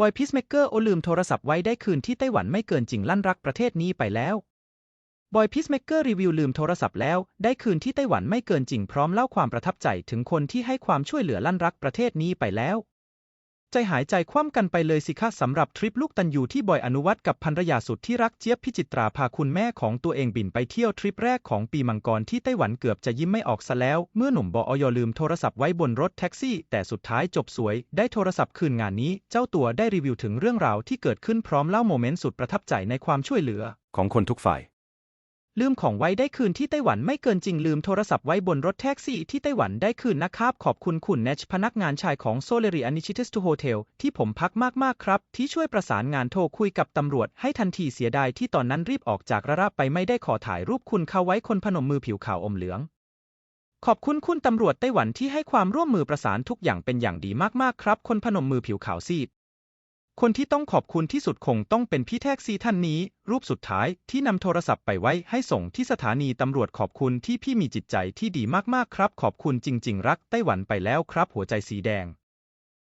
บอยพีซเมเกอร์โอลืมโทรศัพท์ไว้ได้คืนที่ไต้หวันไม่เกินจริงลั่นรักประเทศนี้ไปแล้วบอยพีซเมเกอร์รีวิวลืมโทรศัพท์แล้วได้คืนที่ไต้หวันไม่เกินจริงพร้อมเล่าความประทับใจถึงคนที่ให้ความช่วยเหลือลั่นรักประเทศนี้ไปแล้ว ใจหายใจคว่ำกันไปเลยสิคะสำหรับทริปลูกตันยูที่บอยอนุวัตกับภรรยาสุดที่รักเจี๊ยบพิจิตราพาคุณแม่ของตัวเองบินไปเที่ยวทริปแรกของปีมังกรที่ไต้หวันเกือบจะยิ้มไม่ออกซะแล้ว เมื่อหนุ่มบอยลืมโทรศัพท์ไว้บนรถแท็กซี่ แต่สุดท้ายจบสวย ได้โทรศัพท์คืนงานนี้ เจ้าตัวได้รีวิวถึงเรื่องราวที่เกิดขึ้นพร้อมเล่าโมเมนต์สุดประทับใจในความช่วยเหลือ ของคนทุกฝ่าย ลืมของไว้ได้คืนที่ไต้หวันไม่เกินจริงลืมโทรศัพท์ไว้บนรถแท็กซี่ที่ไต้หวันได้คืนนะครับขอบคุณคุณเนชพนักงานชายของโซเลรีอนิชิติสตูโฮเทลที่ผมพักมากๆครับ ที่ช่วยประสานงานโทรคุยกับตำรวจให้ทันทีเสียดายที่ตอนนั้นรีบออกจากระระไปไม่ได้ขอถ่ายรูปคุณเข้าไว้คนพนมมือผิวขาวอมเหลือง ขอบคุณคุณตำรวจไต้หวันที่ให้ความร่วมมือประสานทุกอย่างเป็นอย่างดีมากๆครับ คนพนมมือผิวขาวซีด คนที่ต้องขอบคุณที่สุดคงต้องเป็นพี่แท็กซี่ท่านนี้ รูปสุดท้ายที่นำโทรศัพท์ไปไว้ให้ส่งที่สถานีตำรวจขอบคุณที่พี่มีจิตใจที่ดีมากๆครับ ขอบคุณจริง ๆ รักไต้หวันไปแล้วครับ หัวใจสีแดง